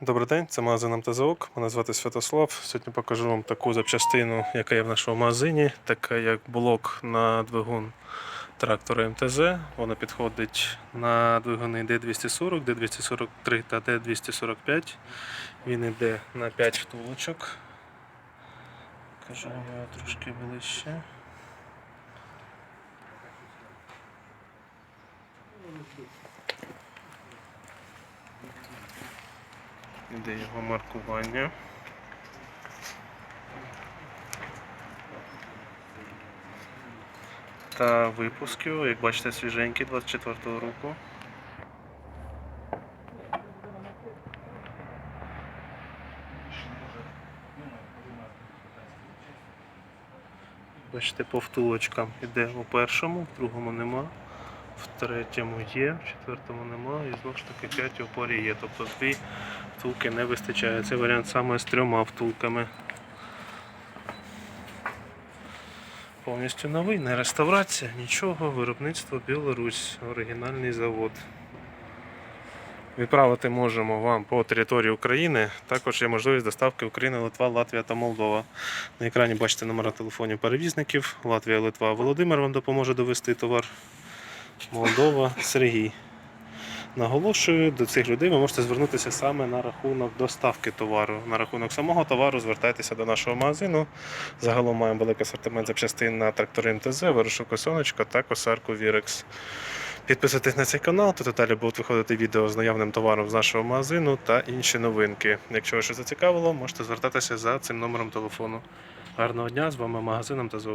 Добрий день, це магазин МТЗОК. Мене звати Святослав. Сьогодні покажу вам таку запчастину, яка є в нашому магазині, така як блок на двигун трактора МТЗ. Вона підходить на двигуни D240, D243 та D245. Він йде на 5 втулочок. Покажу вам його трошки ближче. Іде його маркування. Та випуск його, як бачите, свіженький 24-го року. Бачите, по втулочкам іде у першому, в другому нема, в третьому є, в четвертому нема, і знову ж таки 5 опорі є. Тобто дві втулки не вистачає. Це варіант саме з трьома втулками. Повністю новий, не реставрація, нічого, виробництво Білорусь, оригінальний завод. Відправити можемо вам по території України. Також є можливість доставки Україна, Литва, Латвія та Молдова. На екрані бачите номера телефонів перевізників. Латвія, Литва, Володимир вам допоможе довести товар. Молдова, Сергій. Наголошую, до цих людей ви можете звернутися саме на рахунок доставки товару. На рахунок самого товару звертайтеся до нашого магазину. Загалом маємо великий асортимент запчастин на трактори МТЗ, вирушуку сонечко та косарку Вірекс. Підписуйтесь на цей канал, тут далі будуть виходити відео з наявним товаром з нашого магазину та інші новинки. Якщо вас щось зацікавило, можете звертатися за цим номером телефону. Гарного дня, з вами магазин МТЗ.